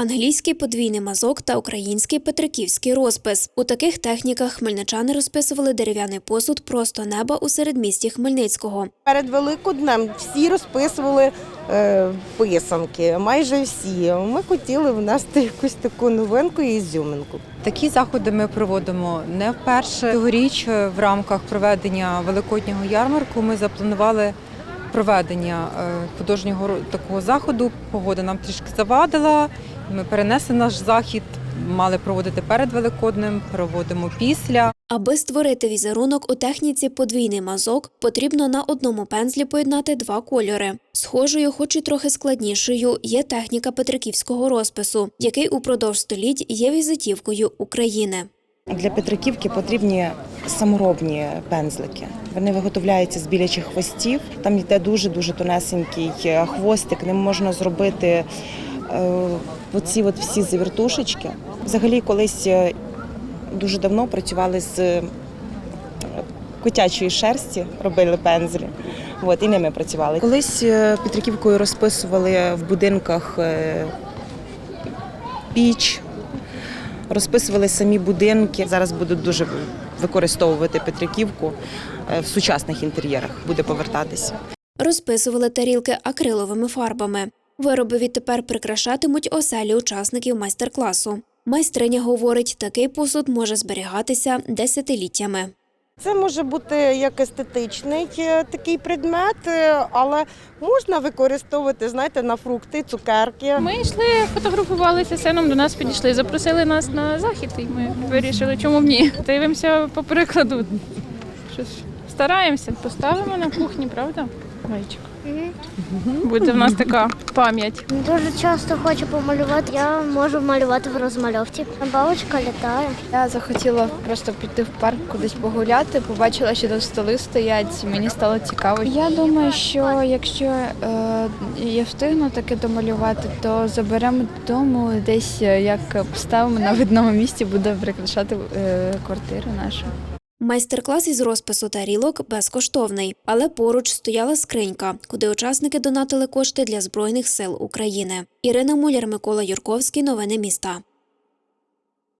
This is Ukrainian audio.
Англійський подвійний мазок та український петриківський розпис. У таких техніках хмельничани розписували дерев'яний посуд просто неба у середмісті Хмельницького. Перед Великоднем всі розписували е, писанки, майже всі. Ми хотіли внести якусь таку новинку і ізюминку. Такі заходи ми проводимо не вперше. Цьогоріч е, в рамках проведення великоднього ярмарку ми запланували проведення е, художнього такого заходу. Погода нам трішки завадила. Ми перенесли наш захід. Мали проводити перед Великоднем, проводимо після. Аби створити візерунок у техніці подвійний мазок, потрібно на одному пензлі поєднати два кольори. Схожою, хоч і трохи складнішою, є техніка петриківського розпису, який упродовж століть є візитівкою України. Для Петриківки потрібні саморобні пензлики. Вони виготовляються з білячих хвостів. Там йде дуже дуже тонесенький е, хвостик. Ним можна зробити оці от всі завіртушечки. Взагалі, колись е, дуже давно працювали з е, котячої шерсті, робили пензлі. От, і ними працювали. Колись е, Петриківкою розписували в будинках е, піч, розписували самі будинки. Зараз будуть дуже використовувати Петриківку е, в сучасних інтер'єрах, буде повертатися. Розписували тарілки акриловими фарбами. Вироби відтепер прикрашатимуть оселі учасників майстер-класу. Майстриня говорить, такий посуд може зберігатися десятиліттями. Це може бути як естетичний е, такий предмет, е, але можна використовувати, знаєте, на фрукти, цукерки. Ми йшли, фотографувалися з сином, до нас підійшли, запросили нас на захід, і ми вирішили, чому б ні. Дивимося по прикладу. Щось стараємося, поставимо на кухні, правда? Мальчик. Буде в нас така пам'ять. Дуже часто хочу помалювати. Я можу малювати в розмальовці. Бабочка літає. Я захотіла просто піти в парк кудись погуляти, побачила, що тут столи стоять. Мені стало цікаво. Я думаю, що якщо е, я встигну таке домалювати, то заберемо додому, десь е, як поставимо на видному місці, буде прикрашати е, квартиру нашу. Майстер-клас із розпису тарілок безкоштовний, але поруч стояла скринька, куди учасники донатили кошти для Збройних сил України. Ірина Муляр, Микола Юрковський. Новини міста.